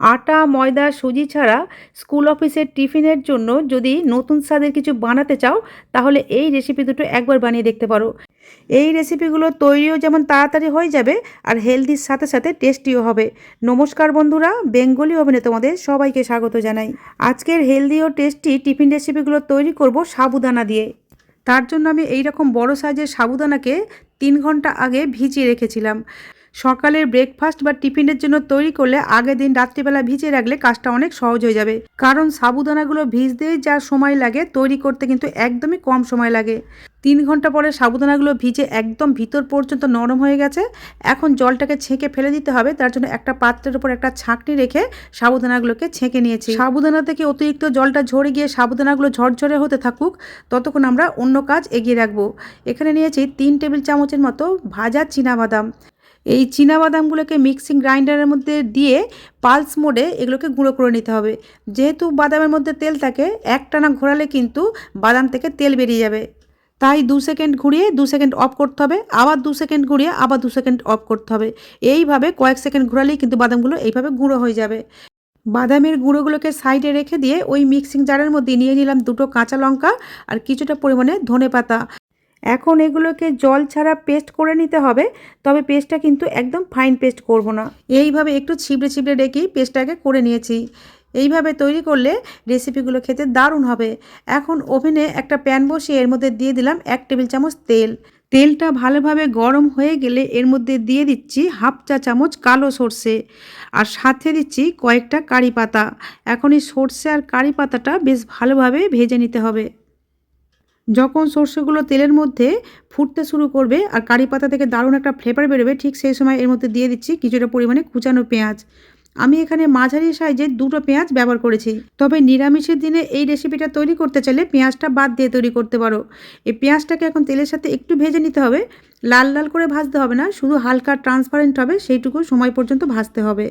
আটা, ময়দা, সুজি ছাড়া স্কুল অফিসের টিফিনের জন্য যদি নতুন স্বাদের কিছু বানাতে চাও, তাহলে এই রেসিপি দুটো একবার বানিয়ে দেখতে পারো। এই রেসিপিগুলো তৈরিও যেমন তাড়াতাড়ি হয়ে যাবে, আর হেলদির সাথে সাথে টেস্টিও হবে। নমস্কার বন্ধুরা, বেঙ্গলি ওভেনে তোমাদের সবাইকে স্বাগত জানাই। আজকের হেলদি ও টেস্টি টিফিন রেসিপিগুলো তৈরি করব সাবুদানা দিয়ে। তার জন্য আমি এই রকম বড় সাইজের সাবুদানাকে তিন ঘণ্টা আগে ভিজিয়ে রেখেছিলাম। সকালের ব্রেকফাস্ট বা টিফিনের জন্য তৈরি করলে আগের দিন রাত্রিবেলা ভিজিয়ে রাখলে কাজটা অনেক সহজ হয়ে যাবে। কারণ সাবুদানাগুলো ভিজতেই যা সময় লাগে তৈরি করতে কিন্তু একদমই কম সময় লাগে। তিন ঘণ্টা পরে সাবুদানাগুলো ভিজে একদম ভিতর পর্যন্ত নরম হয়ে গেছে। এখন জলটাকে ছেঁকে ফেলে দিতে হবে। তার জন্য একটা পাত্রের উপর একটা ছাঁকনি রেখে সাবুদানাগুলোকে ছেঁকে নিয়েছি। সাবুদানা থেকে অতিরিক্ত জলটা ঝরে গিয়ে সাবুদানাগুলো ঝরঝরে হতে থাকুক, ততক্ষণ আমরা অন্য কাজ এগিয়ে রাখব। এখানে নিয়েছি তিন টেবিল চামচের মতো ভাজা বাদাম এই বাদামগুলোকে মিক্সিং গ্রাইন্ডারের মধ্যে দিয়ে পালস মোডে এগুলোকে গুঁড়ো করে নিতে হবে। যেহেতু বাদামের মধ্যে তেল থাকে, একটানা ঘোরালে কিন্তু বাদাম থেকে তেল বেরিয়ে যাবে। তাই দু সেকেন্ড ঘুরিয়ে দু সেকেন্ড অফ করতে হবে, আবার দু সেকেন্ড ঘুরিয়ে আবার দু সেকেন্ড অফ করতে হবে। এইভাবে কয়েক সেকেন্ড ঘোরালেই কিন্তু বাদামগুলো এইভাবে গুঁড়ো হয়ে যাবে। বাদামের গুঁড়োগুলোকে সাইডে রেখে দিয়ে ওই মিক্সিং জারের মধ্যে নিয়ে নিলাম দুটো কাঁচা লঙ্কা আর কিছুটা পরিমাণে ধনে পাতা। এখন এগুলোকে জল ছাড়া পেস্ট করে নিতে হবে, তবে পেস্টটা কিন্তু একদম ফাইন পেস্ট করব না। এইভাবে একটু ছিবড়ে ছিবড়ে রেখেই পেস্টটাকে করে নিয়েছি। এইভাবে তৈরি করলে রেসিপিগুলো খেতে দারুণ হবে। এখন ওভেনে একটা প্যান বসিয়ে এর মধ্যে দিয়ে দিলাম এক টেবিল চামচ তেল। তেলটা ভালোভাবে গরম হয়ে গেলে এর মধ্যে দিয়ে দিচ্ছি হাফ চা চামচ কালো সর্ষে, আর সাথে দিচ্ছি কয়েকটা কারি পাতা। এখন এই সর্ষে আর কারি পাতাটা বেশ ভালোভাবে ভেজে নিতে হবে। যখন সর্ষেগুলো তেলের মধ্যে ফুটতে শুরু করবে আর কারি পাতা থেকে দারুণ একটা ফ্লেভার বেরোবে, ঠিক সেই সময় এর মধ্যে দিয়ে দিচ্ছি কিছুটা পরিমাণে কুচানো পেঁয়াজ। আমি এখানে মাঝারি সাইজের দুটো পেঁয়াজ ব্যবহার করেছি। তবে নিরামিষের দিনে এই রেসিপিটা তৈরি করতে চাইলে পেঁয়াজটা বাদ দিয়ে তৈরি করতে পারো। এই পেঁয়াজটাকে এখন তেলের সাথে একটু ভেজে নিতে হবে। লাল লাল করে ভাজতে হবে না, শুধু হালকা ট্রান্সপারেন্ট হবে, সেইটুকু সময় পর্যন্ত ভাজতে হবে।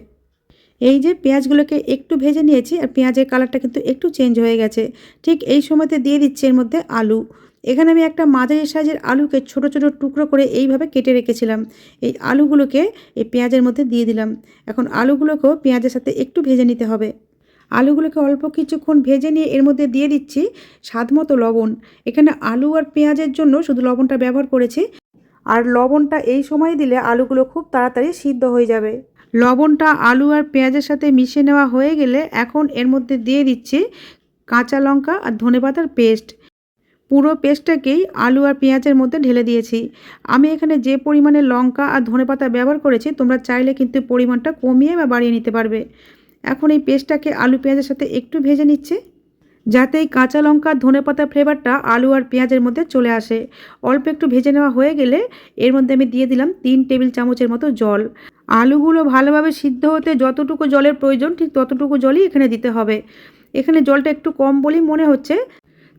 এই যে পেঁয়াজগুলোকে একটু ভেজে নিয়েছি আর পেঁয়াজের কালারটা কিন্তু একটু চেঞ্জ হয়ে গেছে। ঠিক এই সময়তে দিয়ে দিচ্ছি এর মধ্যে আলু। এখানে আমি একটা মাঝারি সাইজের আলুকে ছোট ছোট টুকরো করে এইভাবে কেটে রেখেছিলাম। এই আলুগুলোকে এই পেঁয়াজের মধ্যে দিয়ে দিলাম। এখন আলুগুলোকেও পেঁয়াজের সাথে একটু ভেজে নিতে হবে। আলুগুলোকে অল্প কিছুক্ষণ ভেজে নিয়ে এর মধ্যে দিয়ে দিচ্ছি স্বাদ মতো লবণ। এখানে আলু আর পেঁয়াজের জন্য শুধু লবণটা ব্যবহার করেছি। আর লবণটা এই সময় দিলে আলুগুলো খুব তাড়াতাড়ি সিদ্ধ হয়ে যাবে। লবণটা, আলু আর পেঁয়াজের সাথে মিশিয়ে নেওয়া হয়ে গেলে এখন এর মধ্যে দিয়ে দিচ্ছি কাঁচা লঙ্কা আর ধনেপাতার পেস্ট। পুরো পেস্টটাকেই আলু আর পেঁয়াজের মধ্যে ঢেলে দিয়েছি। আমি এখানে যে পরিমাণে লঙ্কা আর ধনেপাতা ব্যবহার করেছি, তোমরা চাইলে কিন্তু পরিমাণটা কমিয়ে বা বাড়িয়ে নিতে পারবে। এখন এই পেস্টটাকে আলু পেঁয়াজের সাথে একটু ভেজে নিচ্ছে, যাতে এই কাঁচা লঙ্কা ধনে পাতার ফ্লেভারটা আলু আর পেঁয়াজের মধ্যে চলে আসে। অল্প একটু ভেজে নেওয়া হয়ে গেলে এর মধ্যে আমি দিয়ে দিলাম তিন টেবিল চামচের মতো জল। আলুগুলো ভালোভাবে সিদ্ধ হতে যতটুকু জলের প্রয়োজন, ঠিক ততটুকু জলই এখানে দিতে হবে। এখানে জলটা একটু কম বলেই মনে হচ্ছে,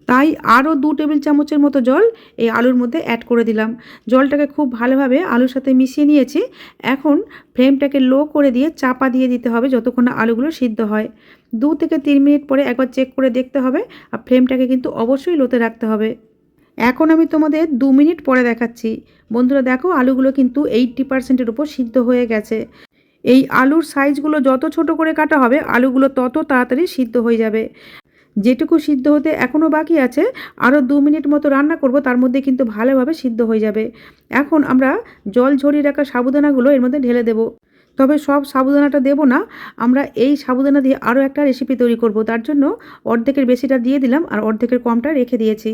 তাই আরও দু টেবিল চামচের মতো জল এই আলুর মধ্যে অ্যাড করে দিলাম। জলটাকে খুব ভালোভাবে আলুর সাথে মিশিয়ে নিয়েছি। এখন ফ্লেমটাকে লো করে দিয়ে চাপা দিয়ে দিতে হবে যতক্ষণ না আলুগুলো সিদ্ধ হয়। দু থেকে তিন মিনিট পরে একবার চেক করে দেখতে হবে, আর ফ্লেমটাকে কিন্তু অবশ্যই লোতে রাখতে হবে। এখন আমি তোমাদের দু মিনিট পরে দেখাচ্ছি। বন্ধুরা দেখো, আলুগুলো কিন্তু এইট্টি পার্সেন্টের উপর সিদ্ধ হয়ে গেছে। এই আলুর সাইজগুলো যত ছোট করে কাটা হবে, আলুগুলো তত তাড়াতাড়ি সিদ্ধ হয়ে যাবে। যেটুকু সিদ্ধ হতে এখনও বাকি আছে আরও দু মিনিট মতো রান্না করব, তার মধ্যে কিন্তু ভালোভাবে সিদ্ধ হয়ে যাবে। এখন আমরা জল ঝরিয়ে রাখা সাবুদানাগুলো এর মধ্যে ঢেলে দেবো। তবে সব সাবুদানাটা দেবো না, আমরা এই সাবুদানা দিয়ে আরও একটা রেসিপি তৈরি করব। তার জন্য অর্ধেকের বেশিটা দিয়ে দিলাম আর অর্ধেকের কমটা রেখে দিয়েছি।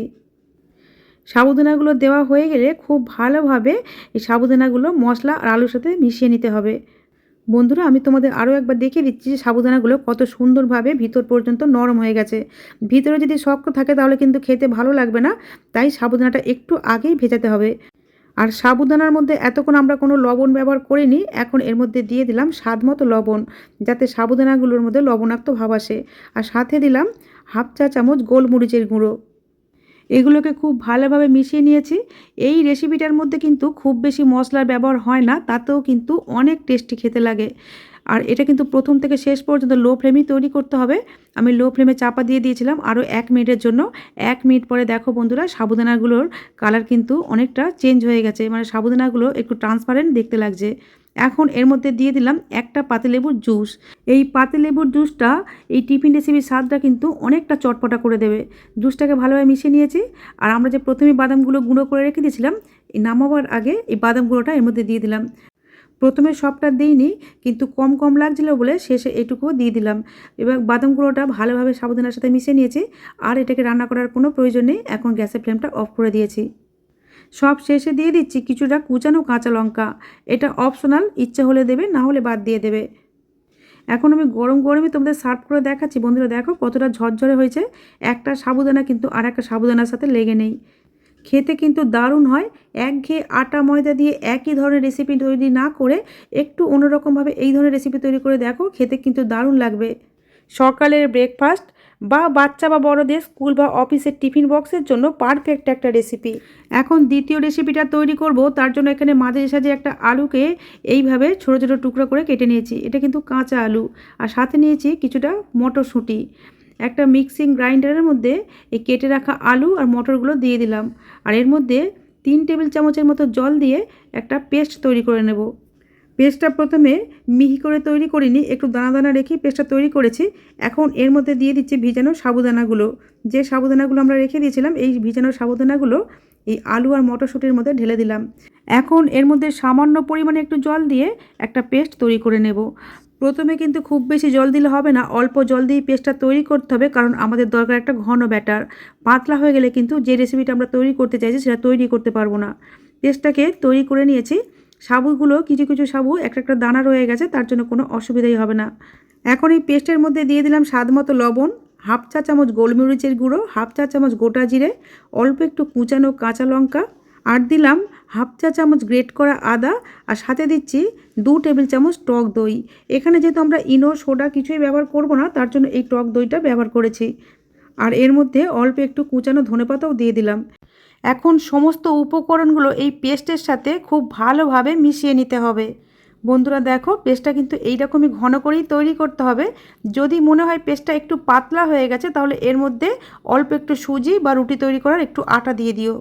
সাবুদানাগুলো দেওয়া হয়ে গেলে খুব ভালোভাবে এই সাবুদানাগুলো মশলা আর আলুর সাথে মিশিয়ে নিতে হবে। বন্ধুরা, আমি তোমাদের আরও একবার দেখিয়ে দিচ্ছি যে সাবুদানাগুলো কত সুন্দরভাবে ভিতর পর্যন্ত নরম হয়ে গেছে। ভিতরে যদি শক্ত থাকে তাহলে কিন্তু খেতে ভালো লাগবে না, তাই সাবুদানাটা একটু আগেই ভেজাতে হবে। আর সাবুদানার মধ্যে এতক্ষণ আমরা কোনো লবণ ব্যবহার করিনি, এখন এর মধ্যে দিয়ে দিলাম স্বাদ মতো লবণ, যাতে সাবুদানাগুলোর মধ্যে লবণাক্ত ভাব আসে। আর সাথে দিলাম হাফ চা চামচ গোলমরিচের গুঁড়ো। এগুলোকে খুব ভালোভাবে মিশিয়ে নিয়েছি। এই রেসিপিটার মধ্যে কিন্তু খুব বেশি মশলার ব্যবহার হয় না, তাতেও কিন্তু অনেক টেস্টি খেতে লাগে। আর এটা কিন্তু প্রথম থেকে শেষ পর্যন্ত লো ফ্লেমেই তৈরি করতে হবে। আমি লো ফ্লেমে চাপা দিয়ে দিয়েছিলাম আরও এক মিনিটের জন্য। এক মিনিট পরে দেখো বন্ধুরা, সাবুদানাগুলোর কালার কিন্তু অনেকটা চেঞ্জ হয়ে গেছে। মানে সাবুদানাগুলো একটু ট্রান্সপারেন্ট দেখতে লাগছে। এখন এর মধ্যে দিয়ে দিলাম একটা পাতিলেবুর জুস। এই পাতিলেবুর জুসটা, এই টিফিন রেসিপির স্বাদটা কিন্তু অনেকটা চটপটা করে দেবে। জুসটাকে ভালোভাবে মিশিয়ে নিয়েছি। আর আমরা যে প্রথমে বাদামগুলো গুঁড়ো করে রেখে দিয়েছিলাম, এই নামাবার আগে এই বাদাম গুঁড়োটা এর মধ্যে দিয়ে দিলাম। প্রথমে সবটা দিইনি, কিন্তু কম কম লাগছিল বলে শেষে এটুকুও দিয়ে দিলাম। এবার বাদাম গুঁড়োটা ভালোভাবে সাবধানের সাথে মিশিয়ে নিয়েছি। আর এটাকে রান্না করার কোনো প্রয়োজন নেই, এখন গ্যাসের ফ্লেমটা অফ করে দিয়েছি। সব শেষে দিয়ে দিচ্ছি কিছুটা কুচানো কাঁচা লঙ্কা। এটা অপশনাল ইচ্ছে হলে দেবে, না হলে বাদ দিয়ে দেবে। এখন আমি গরম গরমে তোমাদের সার্ভ করে দেখাচ্ছি। বন্ধুরা, দেখো কতটা ঝরঝরে হয়েছে। একটা সাবুদানা কিন্তু আর একটা সাবুদানার সাথে লেগে নেই। খেতে কিন্তু দারুণ হয়। একঘেয়ে আটা ময়দা দিয়ে একই ধরনের রেসিপি তৈরি না করে একটু অন্যরকমভাবে এই ধরনের রেসিপি তৈরি করে দেখো, খেতে কিন্তু দারুণ লাগবে। সকালের ব্রেকফাস্ট বা বাচ্চা বা বড়দের স্কুল বা অফিসের টিফিন বক্সের জন্য পারফেক্ট একটা রেসিপি এখন দ্বিতীয় রেসিপিটা তৈরি করব, তার জন্য এখানে মাঝে সাজে একটা আলুকে এইভাবে ছোটো ছোটো টুকরো করে কেটে নিয়েছি। এটা কিন্তু কাঁচা আলু। আর সাথে নিয়েছি কিছুটা মটরশুঁটি। একটা মিক্সিং গ্রাইন্ডারের মধ্যে এই কেটে রাখা আলু আর মটরগুলো দিয়ে দিলাম। আর এর মধ্যে তিন টেবিল চামচের মতো জল দিয়ে একটা পেস্ট তৈরি করে নেব। পেস্টটা প্রথমে মিহি করে তৈরি করিনি, একটু দানা দানা রেখে পেস্টটা তৈরি করেছি। এখন এর মধ্যে দিয়ে দিচ্ছি ভিজানো সাবুদানাগুলো। যে সাবুদানাগুলো আমরা রেখে দিয়েছিলাম, এই ভিজানো সাবুদানাগুলো এই আলু আর মটরশুঁটির মধ্যে ঢেলে দিলাম। এখন এর মধ্যে সামান্য পরিমাণে একটু জল দিয়ে একটা পেস্ট তৈরি করে নেব। প্রথমে কিন্তু খুব বেশি জল দিলে হবে না, অল্প জল দিয়ে পেস্টটা তৈরি করতে হবে, কারণ আমাদের দরকার একটা ঘন ব্যাটার। পাতলা হয়ে গেলে কিন্তু যে রেসিপিটা আমরা তৈরি করতে চাইছি, সেটা তৈরি করতে পারব না। পেস্টটাকে তৈরি করে নিয়েছি। সাবুগুলো কিছু কিছু সাবু একটা একটা দানা রয়ে গেছে, তার জন্য কোনো অসুবিধাই হবে না। এখন এই পেস্টের মধ্যে দিয়ে দিলাম স্বাদ মতো লবণ, হাফ চা চামচ গোলমরিচের গুঁড়ো, হাফ চা চামচ গোটা জিরে, অল্প একটু কুচানো কাঁচা লঙ্কা, আর দিলাম হাফ চা চামচ গ্রেট করা আদা, আর সাথে দিচ্ছি দু টেবিল চামচ টক দই। এখানে যেহেতু আমরা ইনো, সোডা কিছুই ব্যবহার করব না, তার জন্য এই টক দইটা ব্যবহার করেছি। আর এর মধ্যে অল্প একটু কুচানো ধনেপাতাও দিয়ে দিলাম। এখন সমস্ত উপকরণগুলো এই পেস্টের সাথে খুব ভালোভাবে মিশিয়ে নিতে হবে। বন্ধুরা দেখো, পেস্টটা কিন্তু এইরকমই ঘন করেই তৈরি করতে হবে। যদি মনে হয় পেস্টটা একটু পাতলা হয়ে গেছে, তাহলে এর মধ্যে অল্প একটু সুজি বা রুটি তৈরি করার একটু আটা দিয়ে দিও।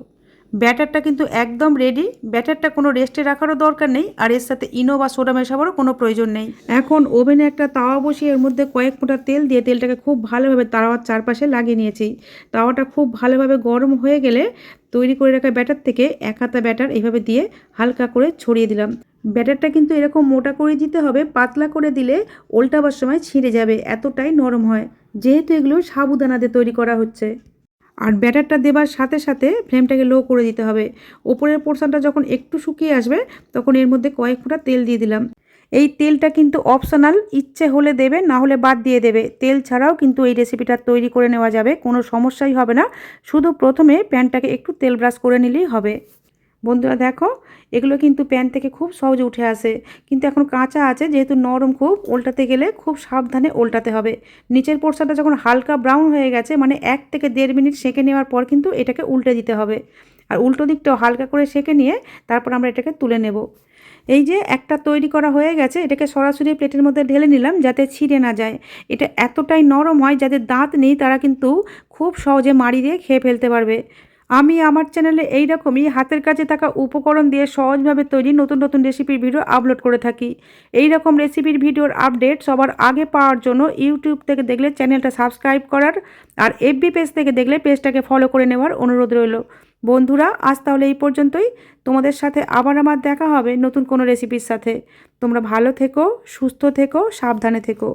ব্যাটারটা কিন্তু একদম রেডি ব্যাটারটা কোনো রেস্টে রাখারও দরকার নেই, আর এর সাথে ইনো বা সোডা মেশাবারও কোনো প্রয়োজন নেই। এখন ওভেনে একটা তাওয়া বসিয়ে এর মধ্যে কয়েক ফোঁটা তেল দিয়ে তেলটাকে খুব ভালোভাবে তাওয়ার চারপাশে লাগিয়ে নিয়েছি। তাওয়াটা খুব ভালোভাবে গরম হয়ে গেলে তৈরি করে রাখা ব্যাটার থেকে এক হাতা ব্যাটার এইভাবে দিয়ে হালকা করে ছড়িয়ে দিলাম। ব্যাটারটা কিন্তু এরকম মোটা করে দিতে হবে, পাতলা করে দিলে ওল্টাবার সময় ছিঁড়ে যাবে, এতটাই নরম হয়। যেহেতু এগুলো সাবুদানাতে তৈরি করা হচ্ছে। আর ব্যাটারটা দেবার সাথে সাথে ফ্লেমটাকে লো করে দিতে হবে। ওপরের পোর্শনটা যখন একটু শুকিয়ে আসবে, তখন এর মধ্যে কয়েক ফোঁটা তেল দিয়ে দিলাম। এই তেলটা কিন্তু অপশনাল, ইচ্ছে হলে দেবে, না হলে বাদ দিয়ে দেবে। তেল ছাড়াও কিন্তু এই রেসিপিটা তৈরি করে নেওয়া যাবে, কোনো সমস্যাই হবে না। শুধু প্রথমে প্যানটাকে একটু তেল ব্রাশ করে নিলেই হবে। বন্ধুরা দেখো, এগুলো কিন্তু প্যান থেকে খুব সহজে উঠে আসে। কিন্তু এখন কাঁচা আছে, যেহেতু নরম খুব উল্টাতে গেলে খুব সাবধানে উল্টাতে হবে। নিচের পোর্শনটা যখন হালকা ব্রাউন হয়ে গেছে মানে এক থেকে দেড় মিনিট সেঁকে নেওয়ার পর কিন্তু এটাকে উল্টে দিতে হবে। আর উল্টো দিকটাও হালকা করে সেঁকে নিয়ে তারপর আমরা এটাকে তুলে নেব। এই যে একটা তৈরি করা হয়ে গেছে, এটাকে সরাসরি প্লেটের মধ্যে ঢেলে নিলাম যাতে ছিঁড়ে না যায়। এটা এতটাই নরম হয়, যাদের দাঁত নেই তারা কিন্তু খুব সহজে মাড়ি দিয়ে খেয়ে ফেলতে পারবে। আমি আমার চ্যানেলে এই রকমই হাতের কাছে থাকা উপকরণ দিয়ে সহজভাবে তৈরি নতুন নতুন রেসিপির ভিডিও আপলোড করে থাকি। এই রকম রেসিপির ভিডিওর আপডেট সবার আগে পাওয়ার জন্য ইউটিউব থেকে দেখলে চ্যানেলটা সাবস্ক্রাইব করার আর এফবি পেজ থেকে দেখলে পেজটাকে ফলো করে নেওয়ার অনুরোধ রইল। বন্ধুরা, আজ তাহলে এই পর্যন্তই। তোমাদের সাথে আবার আমার দেখা হবে নতুন কোনো রেসিপির সাথে। তোমরা ভালো থেকো, সুস্থ থেকো, সাবধানে থেকো।